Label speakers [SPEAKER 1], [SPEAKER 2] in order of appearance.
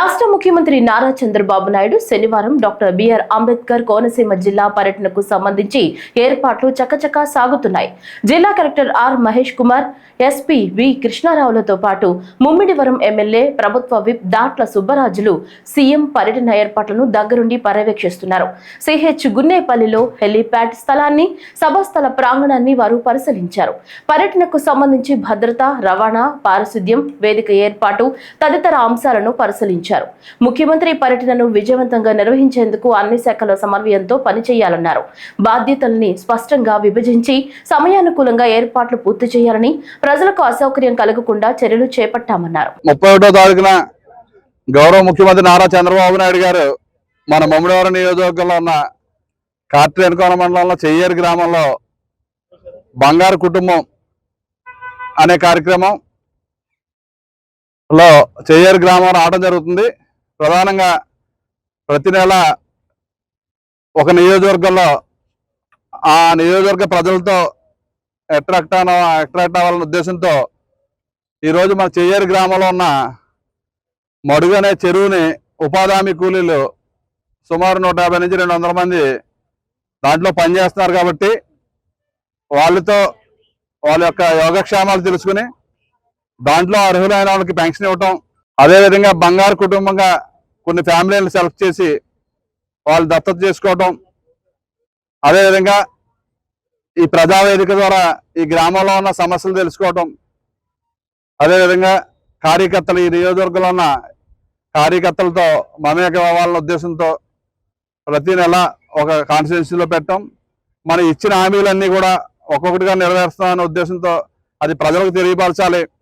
[SPEAKER 1] రాష్ట్ర ముఖ్యమంత్రి నారా చంద్రబాబు నాయుడు శనివారం డాక్టర్ బిఆర్ అంబేద్కర్ కోనసీమ జిల్లా పర్యటనకు సంబంధించి ఏర్పాట్లు చకచకా సాగుతున్నాయి. జిల్లా collector R Mahesh Kumar SP V కృష్ణారావులతో పాటు ముమ్మిడివరం ఎమ్మెల్యే ప్రభుత్వ విప్ దాట్ల సుబ్బరాజులు సీఎం పర్యటన ఏర్పాట్లను దగ్గరుండి పర్యవేక్షిస్తున్నారు. సిహెచ్ గున్నేపల్లిలో హెలీప్యాడ్ స్థలాన్ని సభాస్థల ప్రాంగణాన్ని వారు పరిశీలించారు. పర్యటనకు సంబంధించి భద్రత రవాణా పారిశుద్ధ్యం వేదిక ఏర్పాటు తదితర అంశాలను పరిశీలించారు. ముఖ్యమంత్రి పర్యటనను విజయవంతంగా నిర్వహించేందుకు అన్ని శాఖల సమన్వయంతో పనిచేయాలన్నారు. బాధ్యతల్ని స్పష్టంగా విభజించి సమయానుకూలంగా ఏర్పాట్లు పూర్తి చేయాలని ప్రజలకు అసౌకర్యం కలగకుండా చర్యలు చేపట్టామన్నారు.
[SPEAKER 2] ముప్పై ఒకటో తారీఖున గౌరవ ముఖ్యమంత్రి నారా చంద్రబాబు నాయుడు గారు మన మమ్మడివారం నియోజకవర్గంలో ఉన్న కార్తీయనకోన మండలంలో చెయ్యేరు గ్రామంలో బంగారు కుటుంబం అనే కార్యక్రమం లో చెయ్యేరు గ్రామం రావడం జరుగుతుంది. ప్రధానంగా ప్రతి నెల ఒక నియోజకవర్గంలో ఆ నియోజకవర్గ ప్రజలతో అట్రాక్ట్ అట్రాక్ట్ అవ్వాలనే ఉద్దేశంతో ఈరోజు మన చెయ్యేరు గ్రామంలో ఉన్న మడుగు అనే చెరువుని ఉపాధి హామీ కూలీలు సుమారు నూట యాభై నుంచి రెండు వందల మంది దాంట్లో పనిచేస్తున్నారు కాబట్టి వాళ్ళతో వాళ్ళ యొక్క యోగక్షేమాలు తెలుసుకుని దాంట్లో అర్హులైన వాళ్ళకి పెన్షన్ ఇవ్వటం అదేవిధంగా బంగారు కుటుంబంగా కొన్ని ఫ్యామిలీలను సెలెక్ట్ చేసి వాళ్ళు దత్తత చేసుకోవటం అదేవిధంగా ఈ ప్రజావేదిక ద్వారా ఈ గ్రామంలో ఉన్న సమస్యలు తెలుసుకోవటం అదేవిధంగా కార్యకర్తలు ఈ నియోజకవర్గంలో ఉన్న కార్యకర్తలతో మమేక అవ్వాలన్న ఉద్దేశంతో ప్రతి నెల ఒక కాన్స్టిట్యున్సీలో పెట్టడం మనం ఇచ్చిన హామీలన్నీ కూడా ఒక్కొక్కటిగా నెరవేరుస్తామనే ఉద్దేశంతో అది ప్రజలకు తెలియపరచాలి.